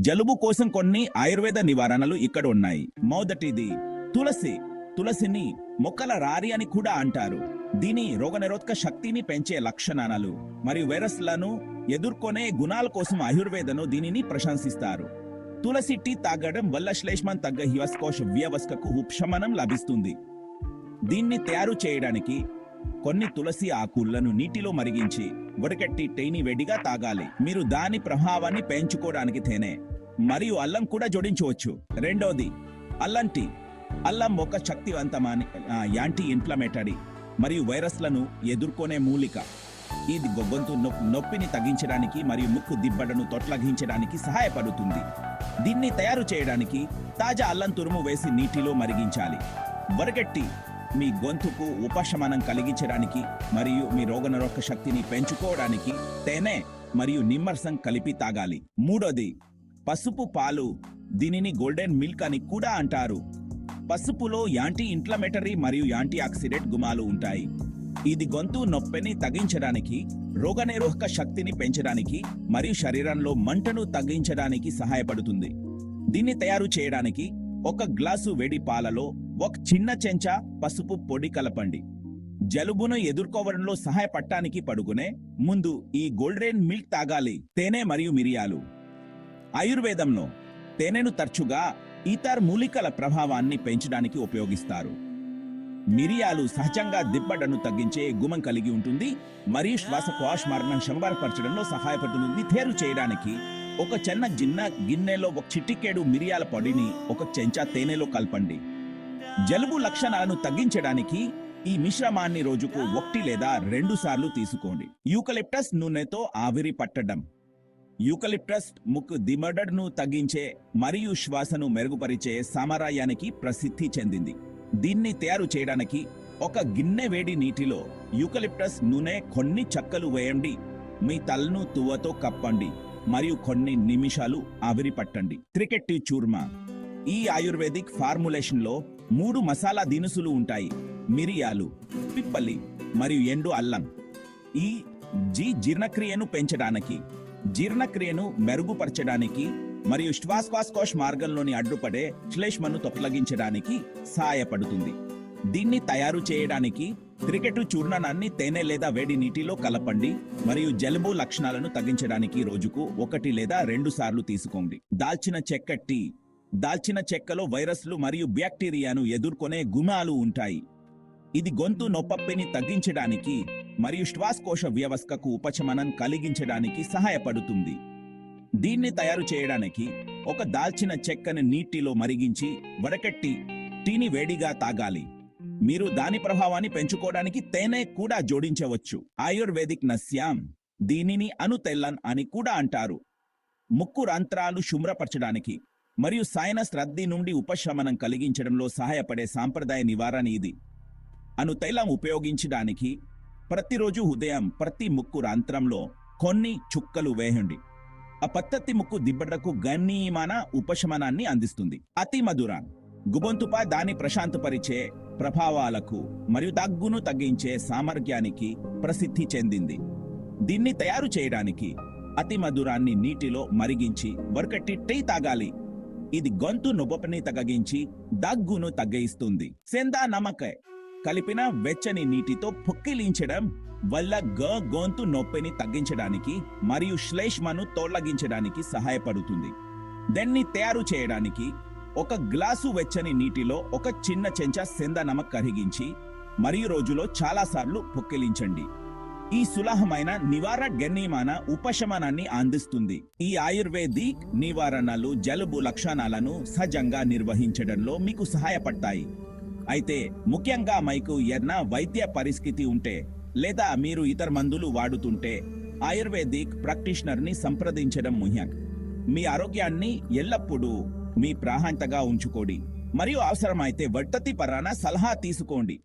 జలుబు కోసం కొన్ని ఆయుర్వేద నివారణలు ఇక్కడ ఉన్నాయి. మొదటిది తులసి. తులసిని మొక్కల రారి అని కూడా అంటారు. దీని రోగనిరోధక శక్తిని పెంచే లక్షణాలు మరియు వైరస్లను ఎదుర్కొనే గుణాల కోసం ఆయుర్వేదను దీనిని ప్రశంసిస్తారు. తులసి టీ తాగడం వల్ల శ్లేష్మం తగ్గ హివస్కోశ వ్యవస్థకు ఉపశమనం లభిస్తుంది. దీన్ని తయారు చేయడానికి కొన్ని తులసి ఆకులను నీటిలో మరిగించి వడకట్టి టేని వెడిగా తాగాలి. మీరు దాని ప్రభావాన్ని పెంచుకోవడానికి తేనే మరియు అల్లం కూడా జోడించవచ్చు. రెండోది అల్లం టీ అల్లం ఒక శక్తివంతమైన యాంటీ ఇన్ఫ్లమేటరీ మరియు వైరస్లను ఎదుర్కొనే మూలిక. ఇది గొంతు నొప్పిని తగ్గించడానికి మరియు ముక్కు దిబ్బడను తొట్లగించడానికి సహాయపడుతుంది. దీన్ని తయారు చేయడానికి తాజా అల్లం తురుము వేసి నీటిలో మరిగించాలి. వరగట్టి మీ గొంతుకు ఉపశమనం కలిగించడానికి మరియు మీ రోగనిరోధక శక్తిని పెంచుకోవడానికి తేనె మరియు నిమ్మరసం కలిపి తాగాలి. మూడోది పసుపు పాలు దీనిని గోల్డెన్ మిల్క్ అని కూడా అంటారు. పసుపులో యాంటీ ఇన్ఫ్లమేటరీ మరియు యాంటీ ఆక్సిడెంట్ గుణాలు ఉంటాయి. ఇది గొంతు నొప్పిని తగ్గించడానికి రోగనిరోధక శక్తిని పెంచడానికి మరియు శరీరంలో మంటను తగ్గించడానికి సహాయపడుతుంది. దీన్ని తయారు చేయడానికి ఒక గ్లాసు వేడి పాలలో ఒక చిన్న చెంచా పసుపు పొడి కలపండి. జలుబును ఎదుర్కోవడంలో సహాయపడటానికి పడుకునే ముందు ఈ గోల్డెన్ మిల్క్ తాగాలి. తేనె మరియు మిరియాలు. ఆయుర్వేదంలో తేనెను తరచుగా ఇతర మూలికల ప్రభావాన్ని పెంచడానికి ఉపయోగిస్తారు. మిరియాలు సహజంగా దిబ్బడను తగ్గించే గుమం కలిగి ఉంటుంది. మరియు శ్వాసకోశ మరణం శంబరపరచడంలో సహాయపడుతుంది. తేరు చేయడానికి ఒక చిన్న గిన్నె గిన్నెలో ఒక చిటికేడు మిరియాల పొడిని ఒక చెంచా తేనెలో కలపండి. జలుబు లక్షణాలను తగ్గించడానికి ఈ మిశ్రమాన్ని రోజుకు ఒకటి లేదా రెండు సార్లు తీసుకోండి. యూకలిప్టస్ నూనెతో ఆవిరి పట్టడం. యూకలిప్టస్ ముక్కు దిమడడ్ను తగ్గించే మరియు శ్వాసను మెరుగుపరిచే సామరాయానికి ప్రసిద్ధి చెందింది. దీన్ని తయారు చేయడానికి ఒక గిన్నె వేడి నీటిలో యూకలిప్టస్ నూనె కొన్ని చక్కలు వేయండి. మీ తలను తువ్వతో కప్పండి మరియు కొన్ని నిమిషాలు ఆవిరి పట్టండి క్రికెట్ చూర్మా. ఈ ఆయుర్వేదిక్ ఫార్ములేషన్లో మూడు మసాలా దినుసులు ఉంటాయి. మిరియాలు పిప్పలి మరియు ఎండు అల్లం. ఈ జీ జీర్ణక్రియను పెంచడానికి జీర్ణక్రియను మెరుగుపరచడానికి మరియు శ్వాసకోశ మార్గంలోని అడ్డుపడే శ్లేష్మను తొలగించడానికి సహాయపడుతుంది. దీన్ని తయారు చేయడానికి క్రికెట్ చూర్ణాన్ని తేనె లేదా వేడి నీటిలో కలపండి మరియు జలుబు లక్షణాలను తగ్గించడానికి రోజుకు ఒకటి లేదా రెండు సార్లు తీసుకోండి. దాల్చిన చెక్క టీ దాల్చిన చెక్కలో వైరస్లు మరియు బ్యాక్టీరియాను ఎదుర్కొనే గుణాలు ఉంటాయి. ఇది గొంతు నొప్పప్పిని తగ్గించడానికి మరియు శ్వాసకోశ వ్యవస్థకు ఉపశమనం కలిగించడానికి సహాయపడుతుంది. దీన్ని తయారు చేయడానికి ఒక దాల్చిన చెక్కని నీటిలో మరిగించి వడకట్టి టీని వేడిగా తాగాలి. మీరు దాని ప్రభావాన్ని పెంచుకోవడానికి తేనె కూడా జోడించవచ్చు. ఆయుర్వేదిక్ నస్యాం దీనిని అనుతెల్లన్ అని కూడా అంటారు. ముక్కు రంధ్రాలు శుభ్రపరచడానికి మరియు సైనస్ రద్దీ నుండి ఉపశమనం కలిగించడంలో సహాయపడే సాంప్రదాయ నివారణ ఇది. అనుతైలం ఉపయోగించడానికి ప్రతిరోజు ఉదయం ప్రతి ముక్కు రాంత్రంలో కొన్ని చుక్కలు వేయండి ఆ పత్తత్తి ముక్కు దిబ్బడకు గణనీయమాన ఉపశమనాన్ని అందిస్తుంది. అతి మధురాన్ గుబొంతుపై దాని ప్రశాంతపరిచే ప్రభావాలకు మరియు దగ్గును తగ్గించే సామర్థ్యానికి ప్రసిద్ధి చెందింది. దీన్ని తయారు చేయడానికి అతి మధురాన్ని నీటిలో మరిగించి వరకట్టి టీ తాగాలి. ఇది గొంతు నొప్పని తగ్గించి దగ్గును తగ్గిస్తుంది. సెందా నమకే. కలిపిన వెచ్చని నీటితో పొక్కిలించడం వల్ల గ గొంతు నొప్పిని తగ్గించడానికి మరియు శ్లేష్మను తొలగించడానికి సహాయపడుతుంది. దాన్ని తయారు చేయడానికి ఒక గ్లాసు వెచ్చని నీటిలో ఒక చిన్న చెంచా సెంద కరిగించి మరియు రోజులో చాలాసార్లు పొక్కిలించండి. ఈ సులభమైన నివారణ గణ్యమాన ఉపశమనాన్ని అందిస్తుంది. ఈ ఆయుర్వేదిక్ నివారణలు జలుబు లక్షణాలను సహజంగా నిర్వహించడంలో మీకు సహాయపడతాయి. అయితే ముఖ్యంగా మైకు ఏదైనా వైద్య పరిస్థితి ఉంటే లేదా మీరు ఇతర మందులు వాడుతుంటే ఆయుర్వేదిక్ ప్రాక్టీషనర్ని సంప్రదించడం ముఖ్యం. మీ ఆరోగ్యాన్ని ఎల్లప్పుడూ మీ ప్రాహాంతగా ఉంచుకోండి. మరియు అవసరమైతే వడ్డతి పరాన సలహా తీసుకోండి.